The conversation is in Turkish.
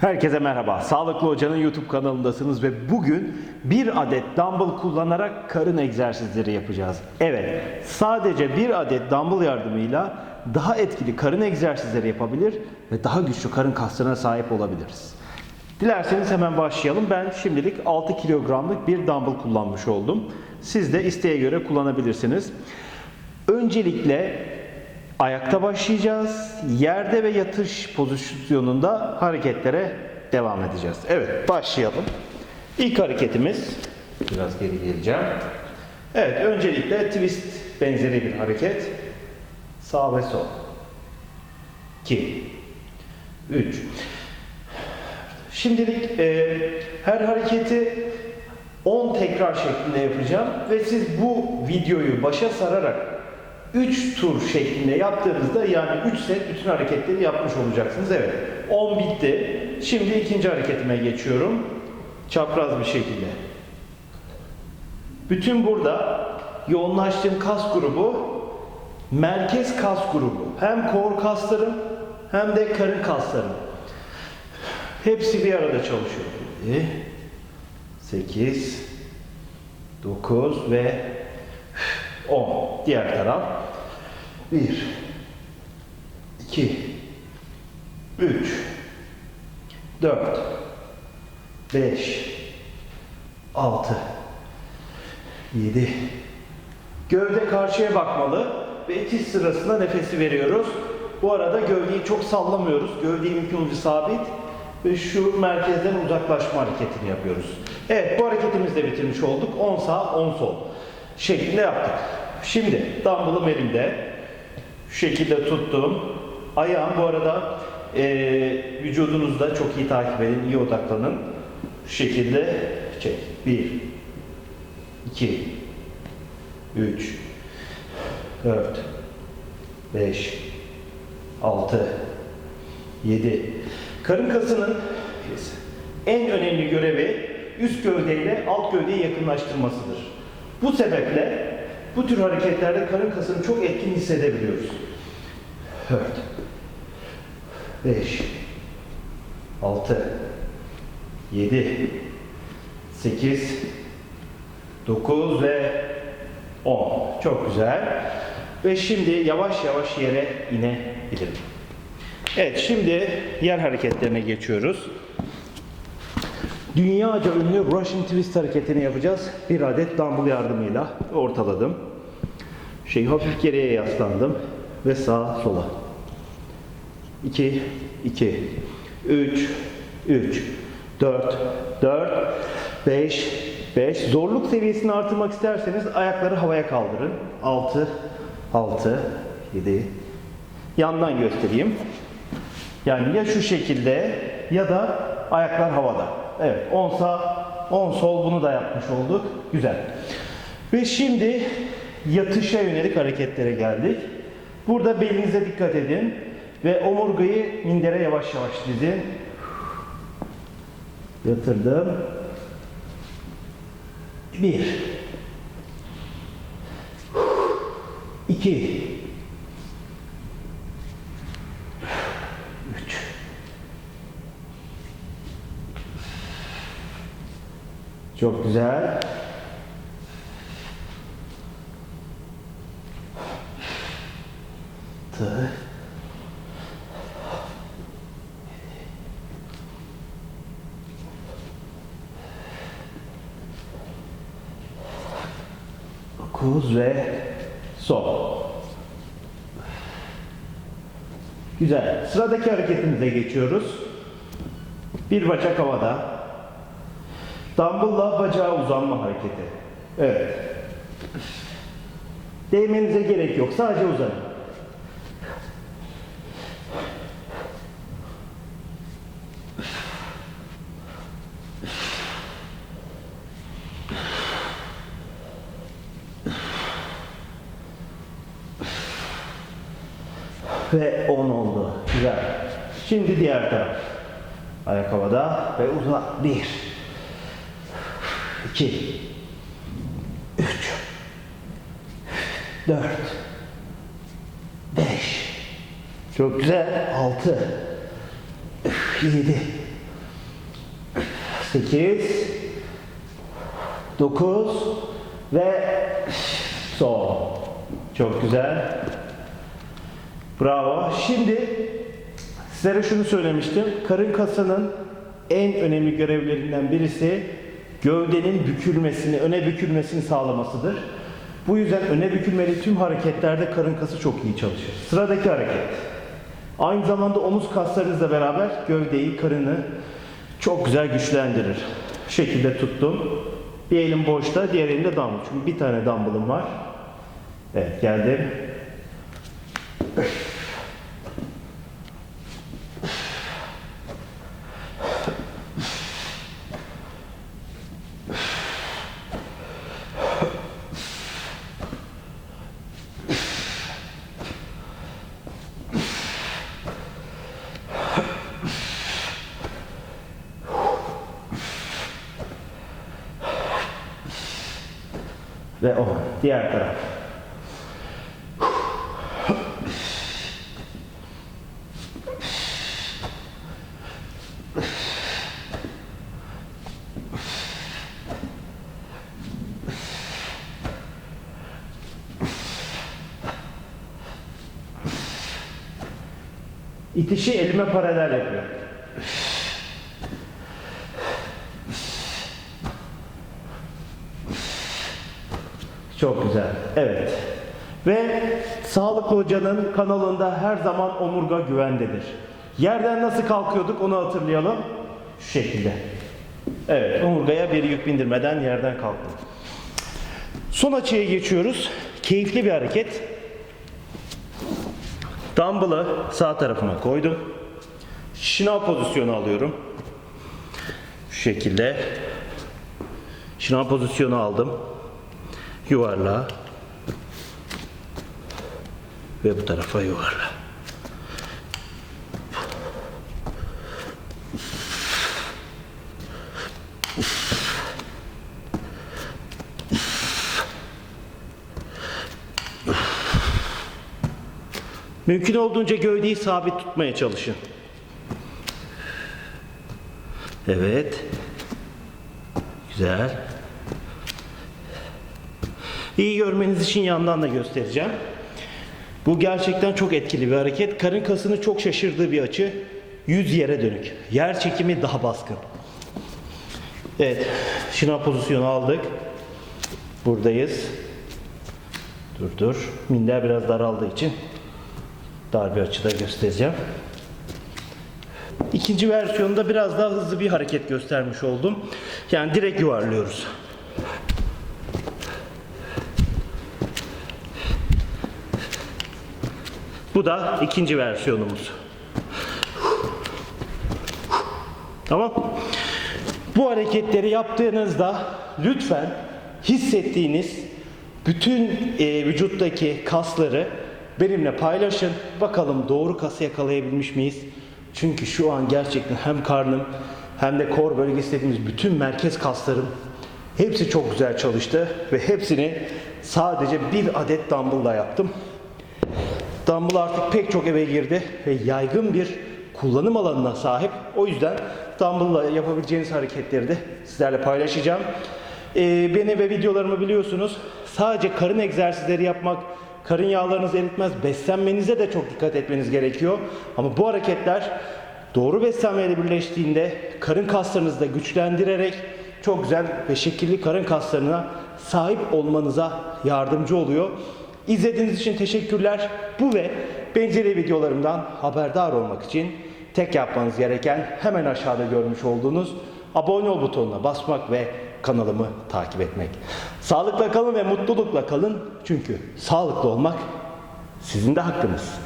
Herkese merhaba. Sağlıklı Hoca'nın YouTube kanalındasınız ve bugün bir adet dumbbell kullanarak karın egzersizleri yapacağız. Evet, sadece bir adet dumbbell yardımıyla daha etkili karın egzersizleri yapabilir ve daha güçlü karın kaslarına sahip olabiliriz. Dilerseniz hemen başlayalım. Ben şimdilik 6 kilogramlık bir dumbbell kullanmış oldum. Siz de isteğe göre kullanabilirsiniz. Öncelikle ayakta başlayacağız. Yerde ve yatış pozisyonunda hareketlere devam edeceğiz. Evet, başlayalım. İlk hareketimiz biraz geri geleceğim. Evet, öncelikle twist benzeri bir hareket. Sağ ve sol. 2 3 Şimdilik e, her hareketi 10 tekrar şeklinde yapacağım ve siz bu videoyu başa sararak 3 tur şeklinde yaptığınızda yani 3 set bütün hareketleri yapmış olacaksınız. Evet 10 bitti. Şimdi ikinci hareketime geçiyorum. Çapraz bir şekilde. Bütün burada yoğunlaştığım kas grubu merkez kas grubu. Hem kor kaslarım hem de karın kaslarım. Hepsi bir arada çalışıyor. 7, 8, 9 ve 10. Diğer taraf. 1, 2, 3, 4, 5, 6, 7. Gövde karşıya bakmalı ve itiş sırasında nefesi veriyoruz. Bu arada gövdeyi çok sallamıyoruz. Gövdeyi mümkün olduğunca sabit ve şu merkezden uzaklaşma hareketini yapıyoruz. Evet bu hareketimizi de bitirmiş olduk. 10 sağ 10 sol şeklinde yaptık. Şimdi dumbbellım elimde. Şu şekilde tuttum. Ayağım bu arada e, vücudunuzda çok iyi takip edin, iyi odaklanın. Şu şekilde çek. 1 2 3 4 5 6 7 Karın kasının en önemli görevi üst gövdeyle alt gövdeyi yakınlaştırmasıdır. Bu sebeple bu tür hareketlerde karın kasını çok etkin hissedebiliyoruz. 4 5 6 7 8 9 ve 10. Çok güzel. Ve şimdi yavaş yavaş yere inebilirim. Evet şimdi yer hareketlerine geçiyoruz. Dünyaca ünlü Russian Twist hareketini yapacağız. Bir adet dumbbell yardımıyla ortaladım. Şey hafif geriye yaslandım ve sağa sola. 2 2 3 3 4 4 5 5 Zorluk seviyesini artırmak isterseniz ayakları havaya kaldırın. 6 6 7 Yandan göstereyim. Yani ya şu şekilde ya da ayaklar havada. Evet 10 sağ 10 sol bunu da yapmış olduk. Güzel. Ve şimdi yatışa yönelik hareketlere geldik. Burada belinize dikkat edin ve omurgayı mindere yavaş yavaş dizin. Yatırdım. Bir. İki. Çok güzel. Altı. Dokuz ve sol. Güzel. Sıradaki hareketimize geçiyoruz. Bir bacak havada. Dumbbell'la bacağa uzanma hareketi. Evet. Değmenize gerek yok. Sadece uzanın. Ve 10 oldu. Güzel. Şimdi diğer taraf. Ayak havada ve uzan. 1 2 3 4 5 Çok güzel. 6 7 8 9 ve sol. Çok güzel. Bravo. Şimdi sizlere şunu söylemiştim. Karın kasının en önemli görevlerinden birisi gövdenin bükülmesini, öne bükülmesini sağlamasıdır. Bu yüzden öne bükülmeli tüm hareketlerde karın kası çok iyi çalışır. Sıradaki hareket. Aynı zamanda omuz kaslarınızla beraber gövdeyi, karını çok güzel güçlendirir. Şu şekilde tuttum. Bir elim boşta, diğer elimde dumbbell. Çünkü bir tane dumbbellım var. Evet, geldim. Ve o. Diğer taraf. İtişi elime paralel yapıyor. Çok güzel. Evet. Ve Sağlıklı Hoca'nın kanalında her zaman omurga güvendedir. Yerden nasıl kalkıyorduk onu hatırlayalım. Şu şekilde. Evet, omurgaya bir yük bindirmeden yerden kalktım. Son açıya geçiyoruz. Keyifli bir hareket. Dumbbell'ı sağ tarafıma koydum. Şınav pozisyonu alıyorum. Şu şekilde. Şınav pozisyonu aldım yuvarla ve bu tarafa yuvarla. Mümkün olduğunca gövdeyi sabit tutmaya çalışın. Evet. Güzel. İyi görmeniz için yandan da göstereceğim. Bu gerçekten çok etkili bir hareket. Karın kasını çok şaşırdığı bir açı. Yüz yere dönük. Yer çekimi daha baskın. Evet. Şınav pozisyonu aldık. Buradayız. Dur dur. Minder biraz daraldığı için dar bir açıda göstereceğim. İkinci versiyonda biraz daha hızlı bir hareket göstermiş oldum. Yani direkt yuvarlıyoruz. Bu da ikinci versiyonumuz. Tamam. Bu hareketleri yaptığınızda lütfen hissettiğiniz bütün e, vücuttaki kasları benimle paylaşın. Bakalım doğru kası yakalayabilmiş miyiz? Çünkü şu an gerçekten hem karnım hem de kor bölgesi dediğimiz bütün merkez kaslarım hepsi çok güzel çalıştı ve hepsini sadece bir adet dumbbell'la yaptım. Dumbbell artık pek çok eve girdi ve yaygın bir kullanım alanına sahip. O yüzden Dumbbell'la yapabileceğiniz hareketleri de sizlerle paylaşacağım. Ee, beni ve videolarımı biliyorsunuz. Sadece karın egzersizleri yapmak, karın yağlarınızı eritmez, beslenmenize de çok dikkat etmeniz gerekiyor. Ama bu hareketler doğru beslenmeyle birleştiğinde karın kaslarınızı da güçlendirerek çok güzel ve şekilli karın kaslarına sahip olmanıza yardımcı oluyor. İzlediğiniz için teşekkürler. Bu ve benzeri videolarımdan haberdar olmak için tek yapmanız gereken hemen aşağıda görmüş olduğunuz abone ol butonuna basmak ve kanalımı takip etmek. Sağlıkla kalın ve mutlulukla kalın. Çünkü sağlıklı olmak sizin de hakkınız.